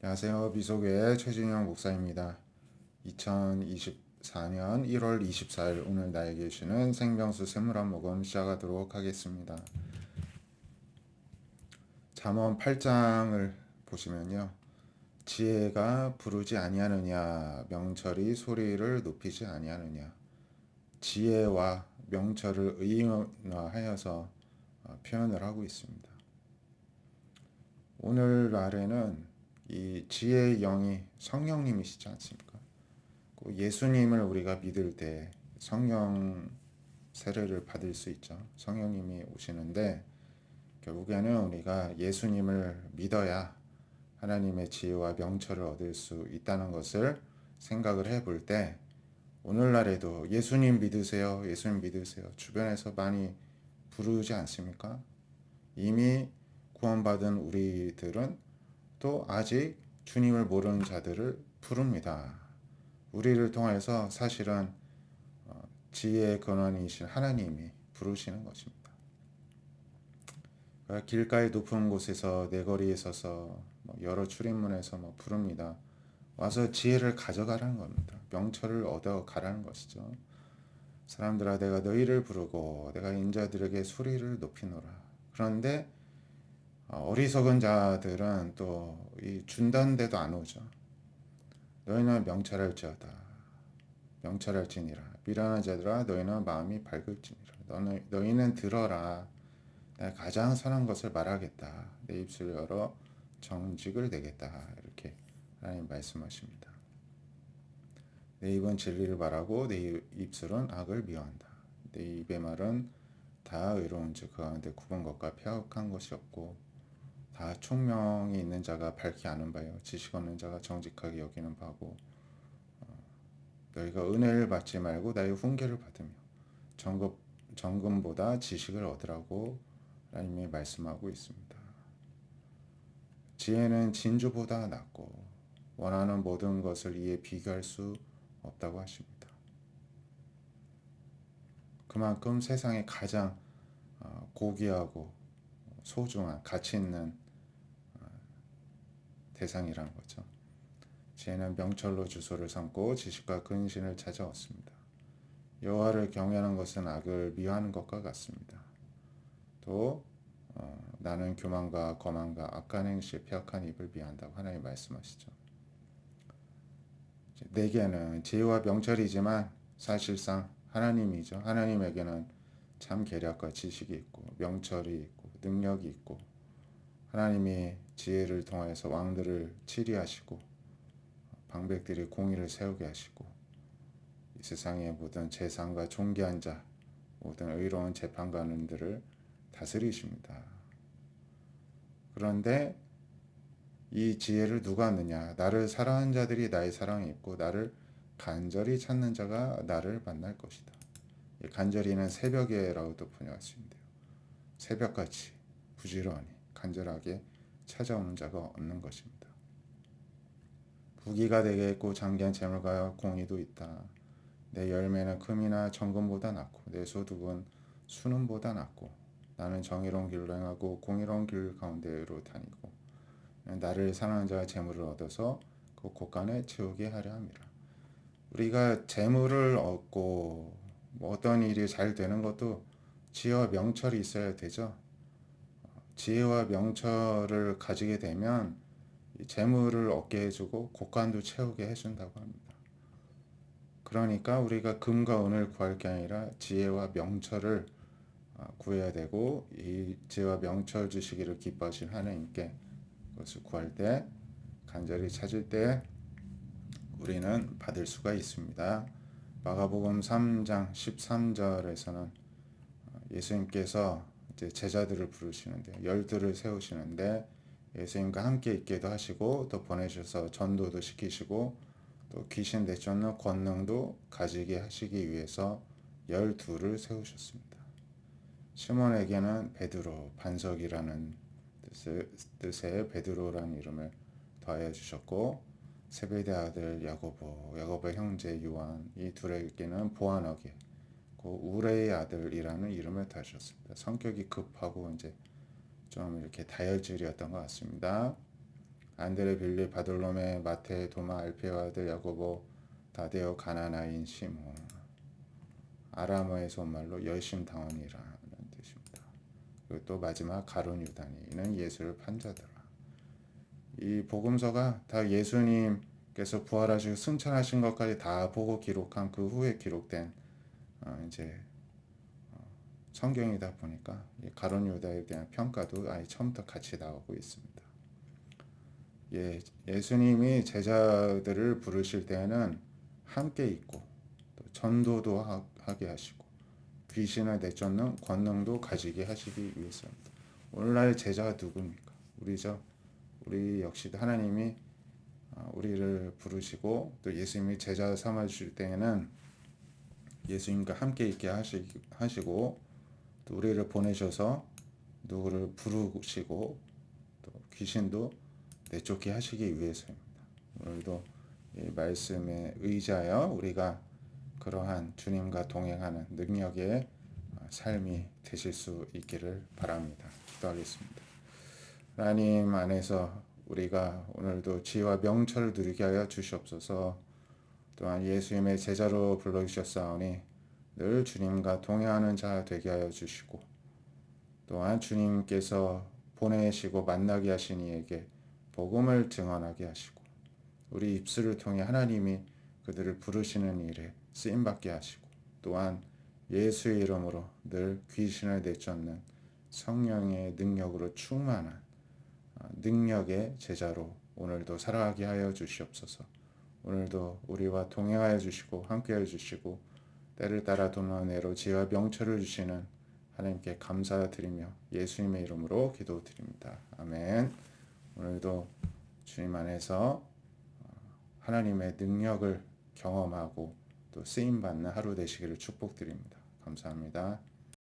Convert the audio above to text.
안녕하세요. 미소교회 최진영 목사입니다. 2024년 1월 24일 오늘 나에게 주는 생명수 샘물 한 모금 시작하도록 하겠습니다. 잠언 8장을 보시면요. 지혜가 부르지 아니하느냐 명철이 소리를 높이지 아니하느냐 지혜와 명철을 의인화하여서 어, 표현을 하고 있습니다. 오늘날에는 이 지혜의 영이 성령님이시지 않습니까? 그 예수님을 우리가 믿을 때 성령 세례를 받을 수 있죠. 성령님이 오시는데 결국에는 우리가 예수님을 믿어야 하나님의 지혜와 명철을 얻을 수 있다는 것을 생각을 해볼 때 오늘날에도 예수님 믿으세요. 예수님 믿으세요. 주변에서 많이 부르지 않습니까? 이미 구원받은 우리들은 또 아직 주님을 모르는 자들을 부릅니다. 우리를 통해서 사실은 어, 지혜의 근원이신 하나님이 부르시는 것입니다. 그러니까 길가의 높은 곳에서 내 거리에 서서 뭐 여러 출입문에서 뭐 부릅니다. 와서 지혜를 가져가라는 겁니다. 명철을 얻어 가라는 것이죠. 사람들아 내가 너희를 부르고 내가 인자들에게 소리를 높이노라. 그런데 어, 어리석은 자들은 또 이 준다는데도 안 오죠. 너희는 명철할지어다. 명철할지니라. 미련한 자들아 너희는 마음이 밝을지니라. 너는, 너희는 들어라. 내가 가장 선한 것을 말하겠다. 내 입술 열어 정직을 내겠다. 이렇게 하나님 말씀하십니다. 내 입은 진리를 말하고 내 입술은 악을 미워한다. 내 입의 말은 다 의로운즉 그 가운데 굽은 것과 폐역한 것이 없고 다 총명이 있는 자가 밝히 아는 바요 지식 없는 자가 정직하게 여기는 바고 어, 너희가 은혜를 받지 말고 나의 훈계를 받으며 정금, 정금보다 지식을 얻으라고 하나님이 말씀하고 있습니다. 지혜는 진주보다 낫고 원하는 모든 것을 이에 비교할 수 없다고 하십니다. 그만큼 세상에 가장 어, 고귀하고 소중한 가치 있는 대상이라는 거죠. 지혜는 명철로 주소를 삼고 지식과 근신을 찾아왔습니다. 여호와를 경외하는 것은 악을 미워하는 것과 같습니다. 또 어, 나는 교만과 거만과 악한 행실, 폐악한 입을 미한다고 하나님 말씀하시죠. 내게는 지혜와 명철이지만 사실상 하나님이죠. 하나님에게는 참 계략과 지식이 있고 명철이 있고 능력이 있고 하나님이 지혜를 통해서 왕들을 치리하시고 방백들이 공의를 세우게 하시고 이 세상의 모든 재상과 존귀한 자 모든 의로운 재판관들을 다스리십니다. 그런데 이 지혜를 누가 하느냐? 나를 사랑하는 자들이 나의 사랑에 있고 나를 간절히 찾는 자가 나를 만날 것이다. 간절히는 새벽에라고도 번역할 수 있는데요. 새벽같이 부지런히 간절하게 찾아오는 자가 없는 것입니다. 부귀가 되겠고 장기한 재물과 공의도 있다. 내 열매는 금이나 정금보다 낫고 내 소득은 수능보다 낫고 나는 정의로운 길로 행하고 공의로운 길 가운데로 다니고 나를 사랑하는 자가 재물을 얻어서 그 곳간에 채우게 하려 함이라. 우리가 재물을 얻고 뭐 어떤 일이 잘 되는 것도 지혜와 명철이 있어야 되죠. 지혜와 명철을 가지게 되면 재물을 얻게 해주고 곡간도 채우게 해준다고 합니다. 그러니까 우리가 금과 은을 구할 게 아니라 지혜와 명철을 아, 구해야 되고 이 지혜와 명철 주시기를 기뻐하신 하나님께 그것을 구할 때 간절히 찾을 때 우리는 받을 수가 있습니다. 마가복음 3장 13절에서는 아, 예수님께서 이제 제자들을 부르시는데 열두를 세우시는데 예수님과 함께 있기도 하시고 또 보내셔서 전도도 시키시고 또 귀신 내쫓는 권능도 가지게 하시기 위해서 열두를 세우셨습니다. 시몬에게는 베드로 반석이라는 뜻의 베드로라는 이름을 더해 주셨고 세베대 아들 야고보, 야고보의 형제 요한 이 둘에게는 보아너게 그 우레의 아들이라는 이름을 다셨습니다. 성격이 급하고 이제 좀 이렇게 다혈질이었던 것 같습니다. 안드레 빌리 바돌로메 마테 도마 알페오 아들 야고보 다데오 가나나인 시몬 아람어의 손말로 열심당원이라는 뜻입니다. 그리고 또 마지막 가론 유다니 이는 예수를 판자더라. 이 복음서가 다 예수님께서 부활하시고 승천하신 것까지 다 보고 기록한 그 후에 기록된 어, 이제 어, 성경이다 보니까 이 가론 유다에 대한 평가도 아예 처음부터 같이 나오고 있습니다. 예, 예수님이 제자들을 부르실 때에는 함께 있고 또 전도도 하, 하게 하시고 귀신을 내쫓는 권능도 가지게 하시기 위해서입니다. 오늘날 제자가 누굽니까? 우리죠. 우리 역시 하나님이 어, 우리를 부르시고 또 예수님이 제자 삼아 주실 때에는 예수님과 함께 있게 하시, 하시고 또 우리를 보내셔서 누구를 부르시고 또 귀신도 내쫓게 하시기 위해서입니다. 오늘도 이 말씀에 의지하여 우리가 그러한 주님과 동행하는 능력의 어, 삶이 되실 수 있기를 바랍니다. 기도하겠습니다. 하나님 안에서 우리가 오늘도 지혜와 명철을 누리게 하여 주시옵소서. 또한 예수님의 제자로 불러주셨사오니 늘 주님과 동행하는 자 되게 하여 주시고 또한 주님께서 보내시고 만나게 하신 이에게 복음을 증언하게 하시고 우리 입술을 통해 하나님이 그들을 부르시는 일에 쓰임 받게 하시고 또한 예수의 이름으로 늘 귀신을 내쫓는 성령의 능력으로 충만한 아, 능력의 제자로 오늘도 살아가게 하여 주시옵소서. 오늘도 우리와 동행하여 주시고 함께하여 주시고 때를 따라 도는 애로 지혜와 명철을 주시는 하나님께 감사드리며 예수님의 이름으로 기도드립니다. 아멘. 오늘도 주님 안에서 어, 하나님의 능력을 경험하고 또 쓰임 받는 하루 되시기를 축복드립니다. 감사합니다.